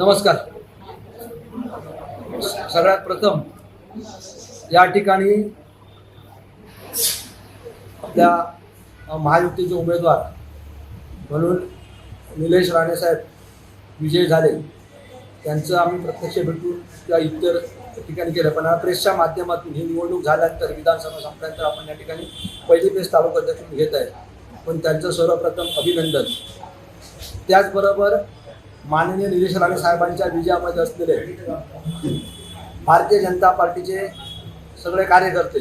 नमस्कार. सगळ्यात प्रथम या ठिकाणी आपल्या अ, महायुतीचे उमेदवार म्हणून निलेश राणेसाहेब विजय झाले. त्यांचं आम्ही प्रत्यक्ष भेटून किंवा इतर ठिकाणी केलं. पण प्रेसच्या माध्यमातून ही निवडणूक झाल्यानंतर विधानसभा संपल्यानंतर आपण या ठिकाणी पहिली प्रेस तालुका अध्यक्ष घेत आहे. पण त्यांचं सर्वप्रथम अभिनंदन. त्याचबरोबर माननीय निलेश राणे साहेबांच्या विजयामध्ये असलेले भारतीय जनता पार्टीचे सगळे कार्यकर्ते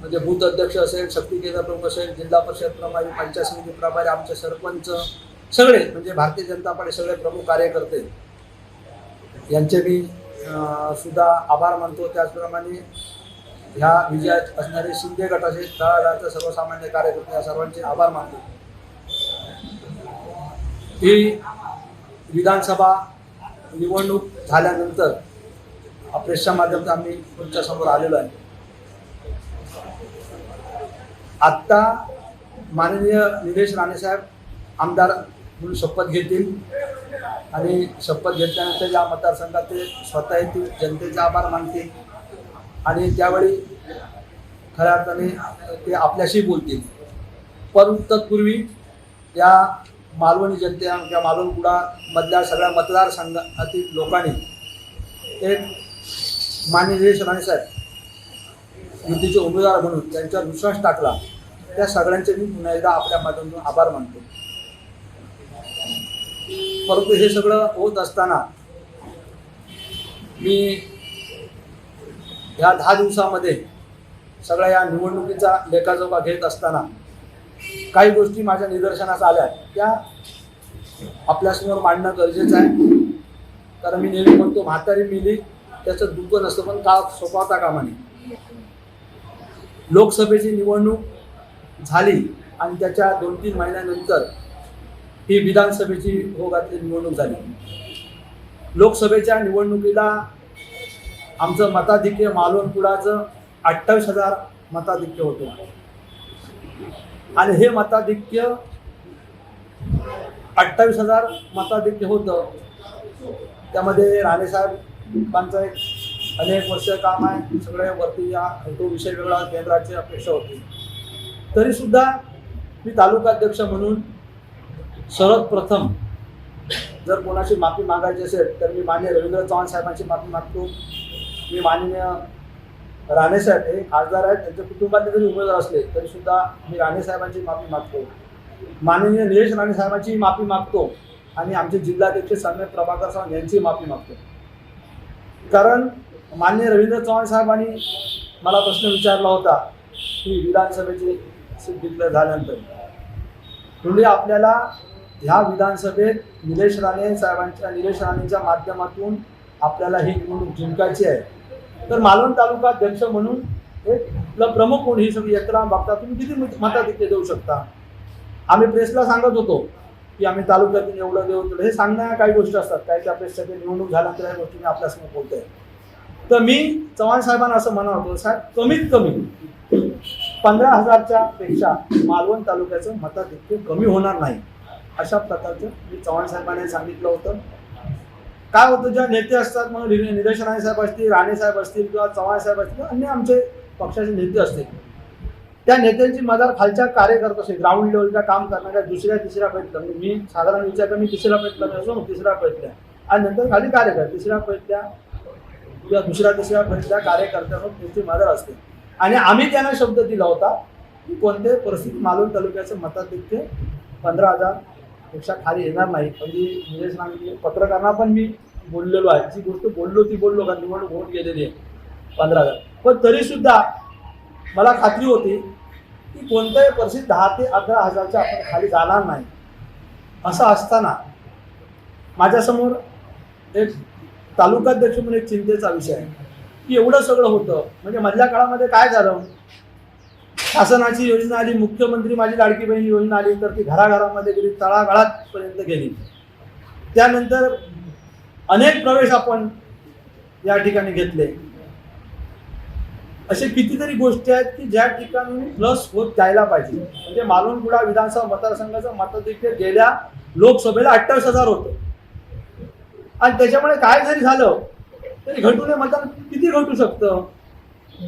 म्हणजे बूथ अध्यक्ष असेल शक्ती केंद्र प्रमुख असेल जिल्हा परिषद प्रभारी पंचायत समिती प्रभारी आमचे सरपंच सगळे म्हणजे भारतीय जनता पार्टी सगळे प्रमुख कार्यकर्ते यांचे मी सुद्धा आभार मानतो. त्याचप्रमाणे ह्या विजयात असणारे शिंदे गटाचे तळागाळाचे सर्वसामान्य कार्यकर्ते या सर्वांचे आभार मानतो. ही विधानसभा निवडणूक झाल्यानंतर प्रेसच्या माध्यमातून आम्ही तुमच्यासमोर आलेलो आहे. आत्ता माननीय निलेश राणेसाहेब आमदार म्हणून शपथ घेतील आणि शपथ घेतल्यानंतर या मतदारसंघात ते स्वतः येतील जनतेचे आभार मानतील आणि त्यावेळी खऱ्या अर्थाने ते आपल्याशी बोलतील. परंतु तत्पूर्वी या मालवणी जनतेनं किंवा मालवणकुडा मधल्या सगळ्या मतदारसंघातील लोकांनी एक माननीय निलेश राणेसाहेब युतीचे उमेदवार म्हणून त्यांच्यावर विश्वास टाकला त्या सगळ्यांचे मी पुन्हा एकदा आपल्या माध्यमातून आभार मानतो. परंतु हे सगळं होत असताना मी ह्या दहा दिवसामध्ये सगळ्या या निवडणुकीचा लेखाजोखा घेत असताना काही गोष्टी माझ्या निदर्शनास आल्या त्या आपल्यासमोर मांडणं गरजेचं आहे. कारण मी नेहमी म्हणतो म्हातारी मिली त्याचं दुःख नसतं पण का सोपावता कामा नये लोकसभेची निवडणूक झाली आणि त्याच्या दोन तीन महिन्यानंतर ही विधानसभेची भोगातली निवडणूक झाली. लोकसभेच्या निवडणुकीला आमचं मताधिक्य मालवणपुराचं अठ्ठावीस हजार मताधिक्य होतं. आणि हे मताधिक्य अठ्ठावीस हजार मताधिक्य होतं. त्यामध्ये राणेसाहेबांचं एक अनेक वर्ष काम आहे. सगळे वरती या तो विषय वेगळा केंद्राची अपेक्षा होती. तरीसुद्धा मी तालुकाध्यक्ष म्हणून सर्वप्रथम जर कोणाची माफी मागायची असेल तर मी माननीय रवींद्र चव्हाण साहेबांची माफी मागतो. मी माननीय राणेसाहेब हे खासदार आहेत त्यांच्या कुटुंबातले जरी उमेदवार असले तरी सुद्धा मी राणेसाहेबांची माफी मागतो. माननीय निलेश राणेसाहेबांची माफी मागतो आणि आमचे जिल्हाध्यक्ष सम्यक प्रभाकर साहेब यांची माफी मागतो. कारण माननीय रवींद्र चव्हाण साहेबांनी मला प्रश्न विचारला होता की विधानसभेचे सीट डिक्लेअर झाल्यानंतर म्हणजे आपल्याला ह्या विधानसभेत निलेश राणे साहेबांच्या निलेश राणेच्या माध्यमातून आपल्याला ही निवडणूक जिंकायची आहे. तर मालवण तालुका अध्यक्ष म्हणून एक आपलं प्रमुख कोण ही सगळी यंत्रणा बघता तुम्ही किती मताधिक्य देऊ शकता? आम्ही प्रेसला सांगत होतो की आम्ही तालुक्यातून एवढं देऊ तेवढं. हे सांगणाऱ्या काही गोष्टी असतात. काही त्या प्रेससाठी निवडणूक झाल्यानंतर ह्या गोष्टी मी आपल्यासमोर बोलतोय तर मी चव्हाण साहेबांना असं म्हणा होतो साहेब कमीत कमी पंधरा हजारच्या पेक्षा मालवण तालुक्याचं मताधिक्य कमी होणार नाही. अशा प्रकारचं मी चव्हाण साहेबांनी सांगितलं होतं. काय होतं ज्या नेते असतात मग निलेश राणे साहेब असतील राणे साहेब असतील किंवा चव्हाण साहेब असतील किंवा अन्य आमचे पक्षाचे नेते असतील त्या नेत्यांची मदत खालच्या कार्यकर्ते असेल ग्राउंड लेवलच्या काम करणाऱ्या दुसऱ्या तिसऱ्या पैतल्या म्हणजे मी साधारण विचार कर मी तिसऱ्या पैतला मी असो तिसऱ्या पैतल्या आणि नंतर खाली कार्यकर्ते तिसऱ्या पैतल्या किंवा दुसऱ्या तिसऱ्या पैतल्या कार्यकर्त्यांवर त्यांची मदत असते. आणि आम्ही त्यांना शब्द दिला होता की कोणत्याही परिस्थितीत मालवण तालुक्याचं मताधिक्य पंधरा हजार पेक्षा खाली येणार नाही. म्हणजे निलेश राणे पत्रकारांना पण मी बोललेलो आहे. जी गोष्ट बोललो ती बोललो का निवडणूक होऊन गेलेली आहे. पंधरा हजार. पण तरीसुद्धा मला खात्री होती की कोणत्याही परिस्थितीत दहा ते अकरा हजारच्या आपण खाली जाणार नाही. असं असताना माझ्यासमोर एक तालुकाध्यक्ष म्हणून एक चिंतेचा विषय आहे. की एवढं सगळं होतं. म्हणजे मधल्या काळामध्ये काय झालं? शासनाची योजना आली मुख्यमंत्री माझी लाडकी बहीण योजना आली तर ती घराघरामध्ये गेली तळागाळापर्यंत गेली. त्यानंतर अनेक प्रवेश आपण या ठिकाणी घेतले. असे कितीतरी गोष्टी आहेत की ज्या ठिकाणी प्लस होत जायला पाहिजे. म्हणजे मालवणगुडा विधानसभा मतदारसंघाचं मताधिक्य गेल्या लोकसभेला अठ्ठावीस हजार होतं. आणि त्याच्यामुळे काय जरी झालं तरी घटू मतदान किती घटू शकतं?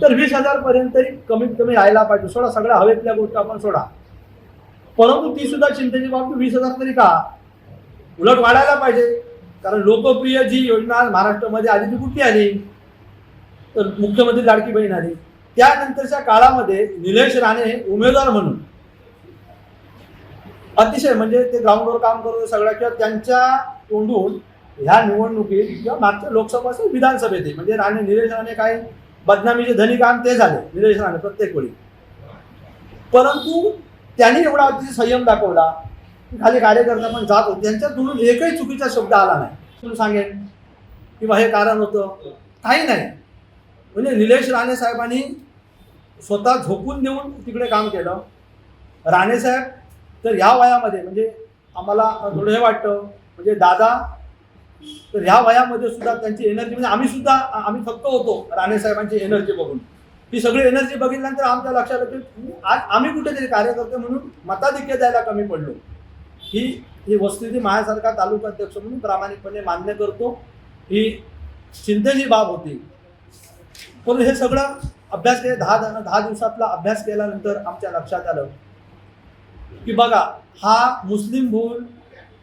तर वीस हजार पर्यंत कमीत कमी राहायला पाहिजे. सोडा सगळ्या हवेतल्या गोष्टी आपण सोडा. परंतु ती सुद्धा चिंतेची बाबतीत वीस हजार तरी का? उलट वाढायला पाहिजे. कारण लोकप्रिय जी योजना महाराष्ट्रामध्ये आली ती कुठली आली? तर मुख्यमंत्री लाडकी बहीण आली. त्यानंतरच्या काळामध्ये निलेश राणे उमेदवार म्हणून. अतिशय म्हणजे ते ग्राउंडवर काम करत सगळ्या किंवा त्यांच्या तोंडून ह्या निवडणुकीत किंवा मागच्या लोकसभा विधानसभेत म्हणजे राणे निलेश राणे काय बदनामीचे धनी काम ते झाले निलेश राणे प्रत्येक वेळी. परंतु त्यांनी एवढा अतिशय संयम दाखवला की खाली कार्यकर्ता पण जात होते त्यांच्या दुरून एकही चुकीचा शब्द आला नाही. तुम्ही सांगेन? किंवा हे कारण होतं? काही नाही. म्हणजे निलेश राणे साहेबांनी स्वतः झोकून देऊन तिकडे काम केलं. राणे साहेब तर ह्या वयामध्ये म्हणजे आम्हाला थोडं हे वाटतं म्हणजे दादा तर ह्या वयामध्ये सुद्धा त्यांची एनर्जी म्हणजे आम्ही सुद्धा आम्ही थक्क होतो राणे साहेबांची एनर्जी बघून. ही सगळी एनर्जी बघितल्यानंतर आमच्या लक्षात आलं की आज आम्ही कुठेतरी कार्यकर्ते म्हणून मताधिक्य द्यायला कमी पडलो. ही ही वस्तुस्थिती माझ्यासारखा तालुका अध्यक्ष म्हणून प्रामाणिकपणे मान्य करतो ही चिंतेची बाब होती. पण हे सगळं अभ्यास केले दहा दहा दिवसातला अभ्यास केल्यानंतर आमच्या लक्षात आलं की बघा हा मुस्लिम भूल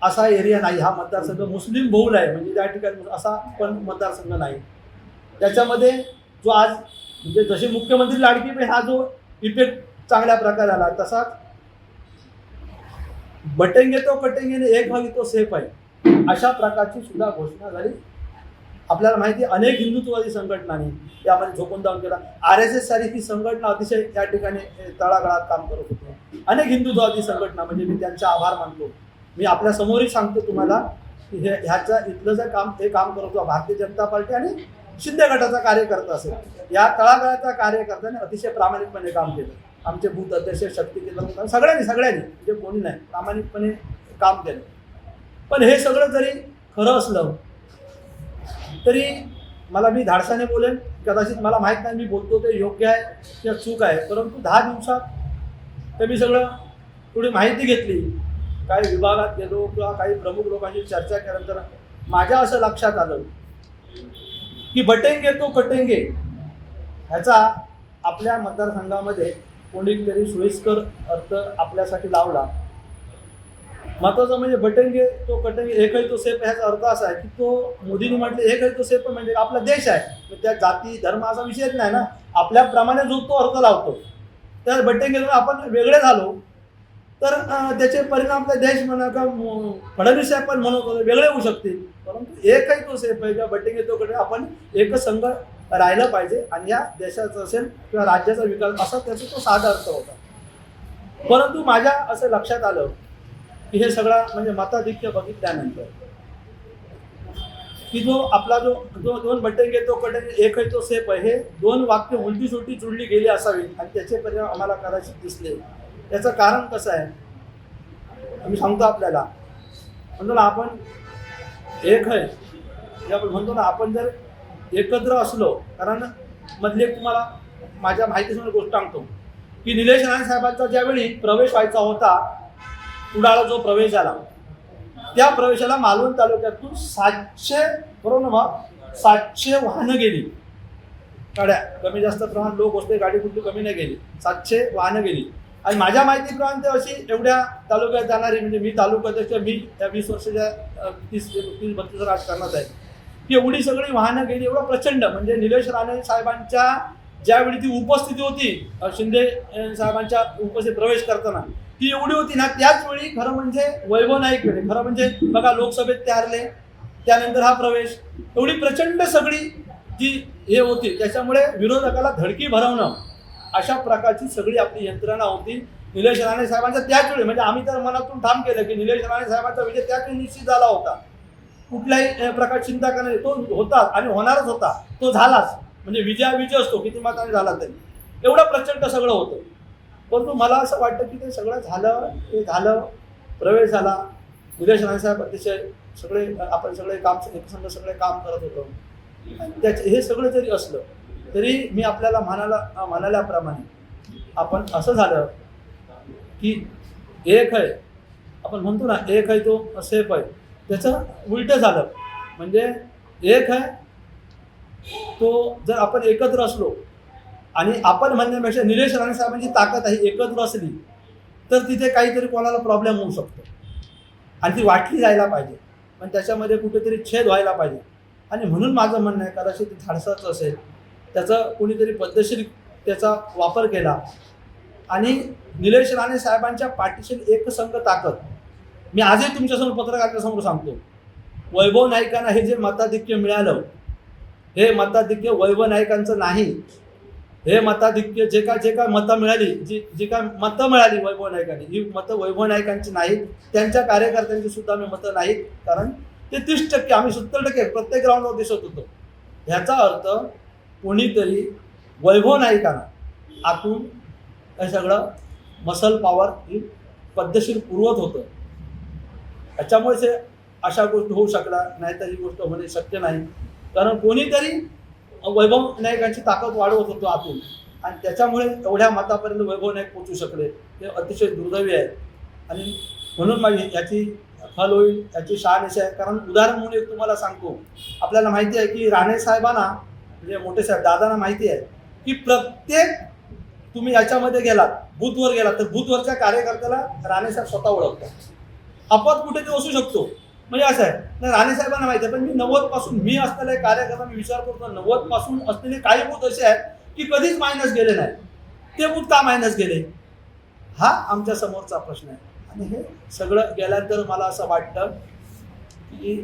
असा एरिया नाही हा मतदारसंघ मुस्लिम बहुल आहे म्हणजे त्या ठिकाणी असा पण मतदारसंघ नाही. त्याच्यामध्ये जो आज म्हणजे जसे मुख्यमंत्री लाडकी बहीण हा जो इफेक्ट चांगल्या प्रकारे आला तसाच बटेंगे तो कटेंगे एक भागी तो सेफ आहे. अशा प्रकारची सुद्धा घोषणा झाली. आपल्याला माहिती आहे, अनेक हिंदुत्ववादी संघटनांनी यामध्ये झोपून जाऊन केला. आर एस एस सारखी संघटना अतिशय या ठिकाणी तळागाळात काम करत होती. अनेक हिंदुत्ववादी संघटना म्हणजे मी त्यांचा आभार मानतो. मी आपल्या समोरही सांगतो तुम्हाला की हे ह्याचं इथलं जे काम हे काम करत भारतीय जनता पार्टी आणि शिंदे गटाचा कार्यकर्ता असेल. या तळागाळाच्या कार्यकर्त्याने अतिशय प्रामाणिकपणे काम केलं. आमचे भूत अध्यक्ष शक्ती केलं सगळ्यांनी सगळ्यांनी म्हणजे कोणी नाही प्रामाणिकपणे काम केलं. पण हे सगळं जरी खरं असलं तरी मला मी धाडसाने बोलेन कदाचित मला माहीत नाही मी बोलतो ते योग्य आहे किंवा चूक आहे. परंतु दहा दिवसात तर मी सगळं थोडी माहिती घेतली. काही विभागात गेलो किंवा काही प्रमुख लोकांशी चर्चा केल्यानंतर माझ्या असं लक्षात आलं की बटेंगे तो कटेंगे ह्याचा आपल्या मतदारसंघामध्ये कोणीतरी सोयीस्कर अर्थ आपल्यासाठी लावला. महत्वाचं म्हणजे बटेंगे तो कटेंगे एकही तो सेफ ह्याचा अर्थ असा आहे की तो मोदींनी म्हटले एकही तो सेफ म्हणजे आपला देश आहे. त्या जाती धर्म असा विषयच नाही ना. आपल्याप्रमाणे जो तो अर्थ लावतो. त्या बटेंगे आपण वेगळे झालो. तर त्याचे परिणाम आपला देश म्हणा का फडणवीस साहेब पण म्हणत होते वेगळे होऊ शकतील. परंतु एकही तो सेफ आहे किंवा बटेंगे तो कडे आपण एक संघ राहिलं पाहिजे आणि या देशाचा असेल किंवा राज्याचा विकास असा त्याचा तो साधा अर्थ होता. परंतु माझ्या असं लक्षात आलं की हे सगळा म्हणजे मताधिक्य बघितल्यानंतर की जो आपला जो जो दोन बटेंगे घेतो कडे एकही तो सेफ आहे हे दोन वाक्य उलटी सुलटी जुळली गेली असावी आणि त्याचे परिणाम आम्हाला कदाचित दिसले. याचं कारण कसं आहे? आम्ही सांगतो आपल्याला. म्हणतो ना आपण एक आहे. जे आपण म्हणतो ना आपण जर एकत्र असलो कारण मधली एक तुम्हाला माझ्या माहितीसमोर गोष्ट सांगतो. की निलेश राणे साहेबांचा ज्यावेळी प्रवेश व्हायचा होता कुडाळा जो प्रवेश झाला त्या प्रवेशाला मालवण तालुक्यातून सातशे बरोबर ना सातशे वाहनं गेली. गाड्या कमी जास्त प्रमाणात लोक होते गाडी कुठली कमी नाही गेली. सातशे वाहनं गेली. आणि माझ्या माहितीप्रमाणे ते अशी एवढ्या तालुक्यात जाणारी म्हणजे मी तालुक्यात मी त्या वीस वर्षाच्या तीस तीस बत्तीस राजकारणात आहे. की एवढी सगळी वाहनं गेली एवढं प्रचंड. म्हणजे निलेश राणे साहेबांच्या ज्यावेळी ती उपस्थिती होती शिंदे साहेबांच्या उपस्थित प्रवेश करताना ती एवढी होती ना त्याच वेळी खरं म्हणजे वैभव नाईक वेळे खरं म्हणजे बघा लोकसभेत ते हरले त्यानंतर हा प्रवेश. एवढी प्रचंड सगळी जी हे होती त्याच्यामुळे विरोधकाला धडकी भरवणं अशा प्रकारची सगळी आपली यंत्रणा होती निलेश राणे साहेबांचा त्याच वेळी. म्हणजे आम्ही तर मनातून ठाम केलं की निलेश राणे साहेबांचा विजय त्याच वेळी निश्चित झाला होता. कुठल्याही प्रकारची चिंता करणे तो होता आणि होणारच होता. तो झालाच. म्हणजे विजया विजय असतो किती मताने झाला तरी. एवढं प्रचंड सगळं होतं. परंतु मला असं वाटतं की ते सगळं झालं ते झालं. प्रवेश झाला. निलेश राणे साहेब अतिशय सगळे आपण सगळे काम एकसंघ सगळे काम करत होतो. त्याचे हे सगळं जरी असलं तरी मी आपल्याला म्हणाला म्हणाल्याप्रमाणे आपण असं झालं की एक आहे आपण म्हणतो ना एक आहे तो सेफ आहे त्याचं उलटं झालं. म्हणजे एक आहे तो जर आपण एकत्र असलो आणि आपण म्हणण्यापेक्षा निलेश राणे साहेबांची ताकद आहे एकत्र असली तर तिथे काहीतरी कोणाला प्रॉब्लेम होऊ शकतो. आणि ती वाटली जायला पाहिजे. पण त्याच्यामध्ये कुठेतरी छेद व्हायला पाहिजे. आणि म्हणून माझं म्हणणं आहे कदाचित धाडसाचं असेल. त्याचा कोणीतरी पद्धतशीर त्याचा वापर केला. आणि निलेश राणे साहेबांच्या पाठीशी एक संघ ताकद. मी आजही तुमच्यासमोर पत्रकारांसमोर सांगतो. वैभव नाईकांना हे जे मताधिक्य मिळालं हे मताधिक्य वैभव नाईकांचं नाही. हे मताधिक्य जे काय जे काय मतं मिळाली जी जी काय मतं मिळाली वैभव नाईकांनी ही मतं वैभव नाईकांची नाहीत. त्यांच्या कार्यकर्त्यांची सुद्धा मी मतं नाहीत. कारण ते तीस टक्के आम्ही सत्तर टक्के प्रत्येक ग्राउंडवर दिसत होतो. ह्याचा अर्थ कोणीतरी वैभव नाईकांना आतून हे सगळं मसल पॉवर ही पद्धतशीर पुरवत होतं. याच्यामुळेच हे अशा गोष्टी होऊ शकला नाहीतर ही गोष्ट होणे शक्य नाही. कारण कोणीतरी वैभव नायकांची ताकद वाढवत होतो आतून. आणि त्याच्यामुळे एवढ्या मतापर्यंत वैभव नाईक पोचू शकले. हे अतिशय दुर्दैवी आहे. आणि म्हणून माझी याची फल होईल याची शहानिशा आहे. कारण उदाहरण म्हणून एक तुम्हाला सांगतो. आपल्याला माहिती आहे की राणे साहेबांना म्हणजे मोठे साहेब दादांना माहिती आहे की प्रत्येक तुम्ही याच्यामध्ये गेलात बूथवर गेलात तर बूथवरच्या कार्यकर्त्याला राणे साहेब स्वतः ओळखतात. अपवाद कुठे ते असू शकतो. म्हणजे असं आहे नाही राणे साहेबांना माहिती आहे पण मी नव्वदपासून मी असलेले कार्यकर्ता मी विचार करतो नव्वदपासून असलेले काही बूथ असे आहेत की कधीच मायनस गेले नाही ते बूथ का मायनस गेले? हा आमच्या समोरचा प्रश्न आहे. आणि हे सगळं गेल्यानंतर मला असं वाटतं की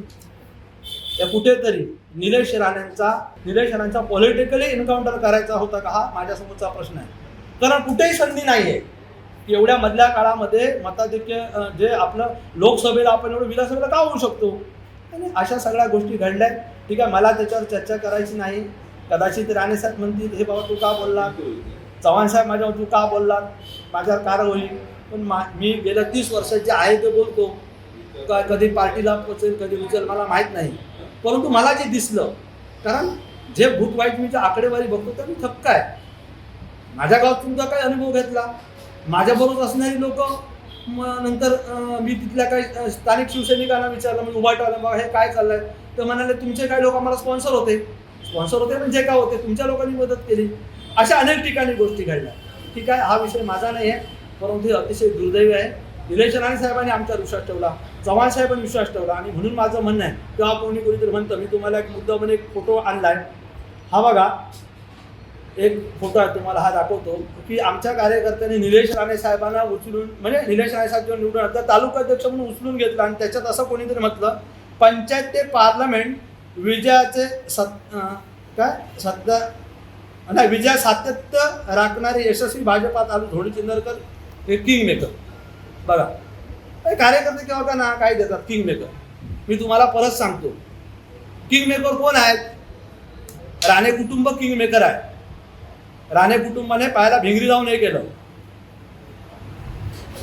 या कुठेतरी निलेश राणेंचा निलेश राणेंचा पॉलिटिकली एन्काउंटर करायचा होता का? हा माझ्यासमोरचा प्रश्न आहे. कारण कुठेही संधी नाही आहे एवढ्या मधल्या काळामध्ये मताधिक्य जे आपलं लोकसभेला आपण एवढं विधानसभेला का होऊ शकतो? आणि अशा सगळ्या गोष्टी घडल्या ठीक आहे मला त्याच्यावर चर्चा करायची नाही. कदाचित राणे साहेब म्हणतील हे बाबा तू का बोलला चव्हाण साहेब माझ्यावर तू का बोलला माझ्यावर कार होईल. पण मा मी गेल्या तीस वर्षात जे आहे ते बोलतो. का कधी पार्टीला पोचेल कधी उचल मला माहीत नाही. परंतु मला जे दिसलं कारण जे भूत वाईट मी जे आकडेवारी बघतो तर मी थक्क आहे. माझ्या गावात तुमचा काय अनुभव घेतला. माझ्याबरोबर असणारी लोक नंतर मी तिथल्या काही स्थानिक शिवसैनिकांना विचारलं म्हणजे मी उभाटाला बघा हे काय चाललंय? तर म्हणाले तुमचे काही लोक आम्हाला स्पॉन्सर होते. स्पॉन्सर होते म्हणजे काय होते? तुमच्या लोकांनी मदत केली. अशा अनेक ठिकाणी गोष्टी घडल्या. ठीक आहे हा विषय माझा नाही आहे परंतु हे अतिशय दुर्दैवी आहे. निलेश राणे साहेबांनी आमचा विश्वास ठेवला. चव्हाण साहेबांनी विश्वास ठेवला आणि म्हणून माझं म्हणणं आहे किंवा कोणी कोणीतरी म्हणतं. मी तुम्हाला एक मुद्दा म्हणून एक फोटो आणला आहे हा बघा एक फोटो आहे तुम्हाला हा दाखवतो की आमच्या कार्यकर्त्यांनी निलेश राणे साहेबांना उचलून म्हणजे निलेश राणे साहेब जेव्हा निवडून आले, तालुका अध्यक्ष म्हणून उचलून घेतला आणि त्याच्यात असं कोणीतरी म्हटलं पंचायत ते पार्लमेंट विजयाचे सत काय? सध्या नाही विजय सातत्य राखणारे यशस्वी भाजपात आलो धोडी चिंदरकर हे किंग मेकर बघा. कार्यकर्ते केव्हा का ना काय देतात? किंग मेकर मी तुम्हाला परत सांगतो. किंग मेकर कोण आहेत? राणे कुटुंब किंग मेकर आहे राणे कुटुंबाने पाहायला भिंगरी जाऊन हे केलं.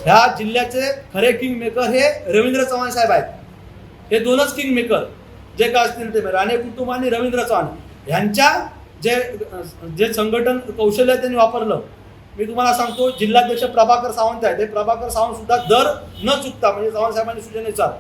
ह्या जिल्ह्याचे खरे किंग मेकर हे रवींद्र चव्हाण साहेब आहेत. हे दोनच किंग मेकर जे का असतील ते. राणे कुटुंब आणि रवींद्र चव्हाण. ह्यांच्या जे जे संघटन कौशल्य त्यांनी वापरलं मी तुम्हाला सांगतो जिल्हाध्यक्ष प्रभाकर सावंत आहेत. ते प्रभाकर सावंत सुद्धा दर न चुकता म्हणजे सावंत साहेबांनी सूचनेनुसार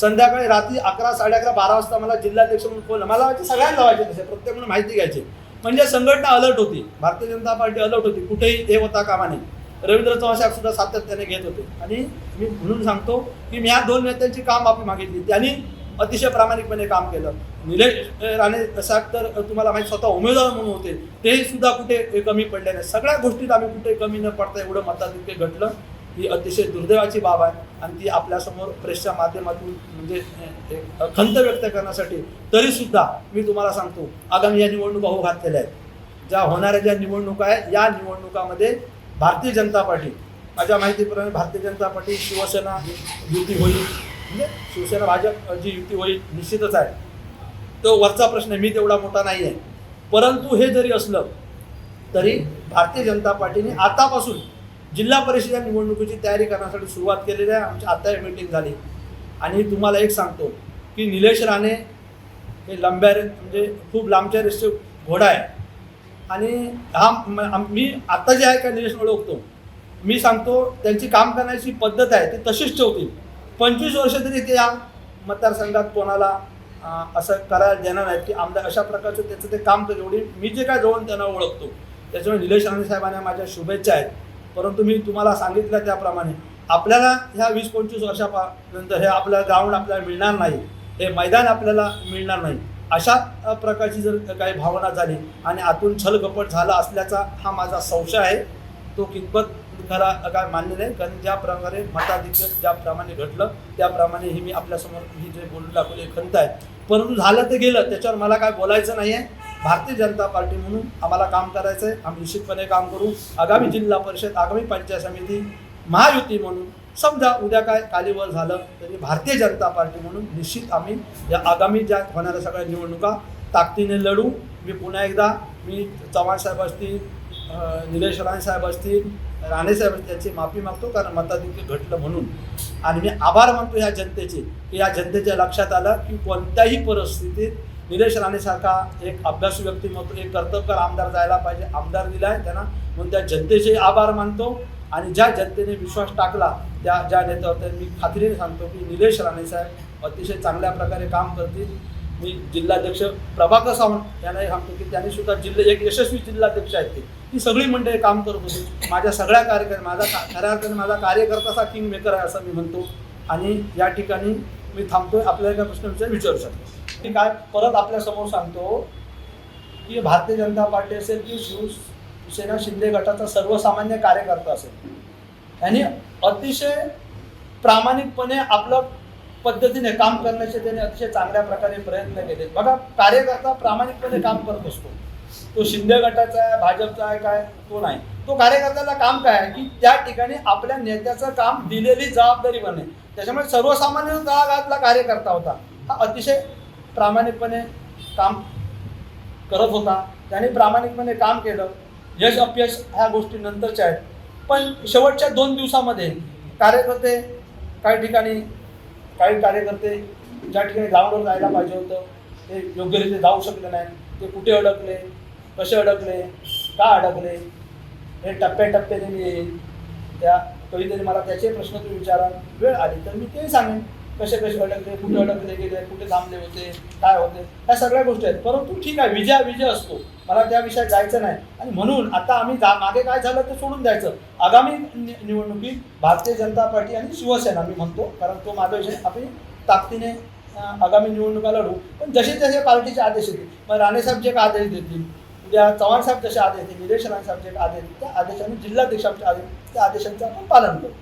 संध्याकाळी रात्री अकरा साडे अकरा बारा वाजता मला जिल्हाध्यक्ष म्हणून फोन मला वाटतं सगळ्यांना लावायचे तसे प्रत्येक म्हणून माहिती घ्यायची. म्हणजे संघटना अलर्ट होती. भारतीय जनता पार्टी अलर्ट होती. कुठेही हे होता कामा नाही रवींद्र चव्हाण साहेब सुद्धा सातत्याने घेत होते. आणि मी म्हणून सांगतो की मी ह्या दोन नेत्यांची काम माफी मागितली त्यांनी अतिशय प्रामाणिकपणे काम केलं. निलेश राणे साहेब तर तुम्हाला माहिती स्वतः उमेदवार म्हणून होते. तेही सुद्धा कुठे कमी पडले नाही. सगळ्या गोष्टीत आम्ही कुठे कमी न पडता एवढं मताधिक्य घडलं ही अतिशय दुर्दैवाची बाब आहे. आणि ती आपल्यासमोर प्रेसच्या माध्यमातून म्हणजे एक खंत व्यक्त करण्यासाठी तरी सुद्धा मी तुम्हाला सांगतो आगामी या निवडणुका हो घातलेल्या आहेत. ज्या होणाऱ्या ज्या निवडणुका आहेत या निवडणुकामध्ये भारतीय जनता पार्टी माझ्या माहितीप्रमाणे भारतीय जनता पार्टी शिवसेना युती होईल. म्हणजे शिवसेना भाजप जी युती होईल निश्चितच आहे. तो वरचा प्रश्न आहे मी तेवढा मोठा नाही आहे परंतु हे जरी असलं तरी भारतीय जनता पार्टीने आतापासून जिल्हा परिषद या निवडणुकीची तयारी करण्यासाठी सुरुवात केलेली आहे. आमची आता मीटिंग झाली. आणि तुम्हाला एक सांगतो की निलेश राणे हे लंब्या रे- म्हणजे खूप लांबच्या रेसचे घोडा आहे. आणि हा म- मी आता जे आहे का निलेश ओळखतो मी सांगतो त्यांची काम करण्याची पद्धत आहे ती तशीच ठेवतील. पंचवीस वर्ष तरी ते या मतदारसंघात कोणाला असं करायला देणार आहेत की आमदार अशा प्रकारचं त्याचं ते काम तर एवढी मी जे काय जवळून त्यांना ओळखतो त्याच्यामुळे निलेश राणे साहेबांना माझ्या शुभेच्छा आहेत. परंतु मी तुम्हाला सांगितलं त्याप्रमाणे आपल्याला ह्या वीस पंचवीस वर्षापर्यंत हे आपलं ग्राउंड आपल्याला मिळणार नाही हे मैदान आपल्याला मिळणार नाही. अशा प्रकारची जर काही भावना झाली आणि आतून छलकपट झाला असल्याचा हा माझा संशय आहे तो कितपत खरा काय मान्य नाही. कारण ज्याप्रमाणे मताधिक्य ज्याप्रमाणे घडलं त्याप्रमाणे हे मी आपल्यासमोर ही जे बोलू लागलो खंत आहे. परंतु झालं ते गेलं त्याच्यावर मला काय बोलायचं नाही आहे भारतीय जनता पार्टी म्हणून आम्हाला काम करायचं आहे आम्ही निश्चितपणे काम करू. आगामी जिल्हा परिषद आगामी पंचायत समिती महायुती म्हणून समजा उद्या काय कालीवर झालं तरी भारतीय जनता पार्टी म्हणून निश्चित आम्ही या आगामी ज्या होणाऱ्या सगळ्या निवडणुका ताकदीने लढू. मी पुन्हा एकदा मी चव्हाण साहेब असतील निलेश राणे साहेब असतील राणे साहेब माफी मागतो कारण मताधिक्य घटलं म्हणून. आणि मी आभार मानतो ह्या जनतेचे की या जनतेच्या लक्षात आलं की कोणत्याही परिस्थितीत निलेश राणेसारखा एक अभ्यासू व्यक्तिमत्व एक कर्तव्य आमदार जायला पाहिजे आमदार दिला आहे त्यांना. म्हणून त्या जनतेचे आभार मानतो आणि ज्या जनतेने विश्वास टाकला त्या ज्या नेत्यावर मी खात्रीने सांगतो की निलेश राणेसाहेब अतिशय चांगल्या प्रकारे काम करतील. मी जिल्हाध्यक्ष प्रभाकर सावंत यांनाही सांगतो की त्यांनी सुद्धा जिल्हे एक यशस्वी जिल्हाध्यक्ष आहेत ते. ती सगळी मंडळी काम करत होती. माझ्या सगळ्या कार्यकर् माझा खऱ्या अर्थाने माझा कार्यकर्ताचा किंग मेकर आहे असं मी म्हणतो. आणि या ठिकाणी मी थांबतोय आपल्याला काय प्रश्न विचार विचारू शकतो. मी काय परत आपल्यासमोर सांगतो की भारतीय जनता पार्टी असेल की शिवसेना शिंदे गटाचा सर्वसामान्य कार्यकर्ता असेल. यांनी अतिशय प्रामाणिकपणे आपलं पद्धतीने काम करण्याचे त्याने अतिशय चांगल्या प्रकारे प्रयत्न केले बघा कार्यकर्ता प्रामाणिकपणे काम करत असतो. तो शिंदे गटाचा आहे भाजपचा आहे काय तो नाही. तो कार्यकर्त्याला काम काय आहे? की त्या ठिकाणी आपल्या नेत्याचं काम दिलेली जबाबदारी बने त्याच्यामुळे सर्वसामान्य तळागाळातला कार्यकर्ता होता. हा अतिशय प्रामाणिकपणे काम करत होता. त्याने प्रामाणिकपणे काम केलं. यश अपयश ह्या गोष्टी नंतरच्या आहेत. पण शेवटच्या दोन दिवसामध्ये कार्यकर्ते काही ठिकाणी काही कार्यकर्ते ज्या ठिकाणी ग्राउंडवर जायला पाहिजे होतं ते योग्यरीत्या जाऊ शकले नाही. ते कुठे अडकले कसे अडकले का अडकले हे टप्प्याटप्प्याने मी येईल त्या कधीतरी मला त्याचे प्रश्न तुम्ही विचारा. वेळ आली तर मी तेही सांगेन. कसे कसे अडकले कुठे अडकले गेले कुठे थांबले होते काय होते ह्या सगळ्या गोष्टी आहेत. परंतु ठीक आहे विजय विजय असतो. मला त्या विषयात जायचं नाही. आणि म्हणून आता आम्ही जा मागे काय झालं ते सोडून द्यायचं. आगामी निवडणुकीत भारतीय जनता पार्टी आणि शिवसेना मी म्हणतो कारण तो माझा विषय आम्ही ताकदीने आगामी निवडणुका लढू. पण जसे जसे पार्टीचे आदेश येतील मग राणेसाहेब जे काय आदेश देतील उद्या चव्हाण साहेब जसे आदेश देतील निलेश राणेसाहेब जे आदेश देतील त्या आदेशाने जिल्हाध्यक्षांचे आदेश त्या आदेशांचं आपण पालन करू.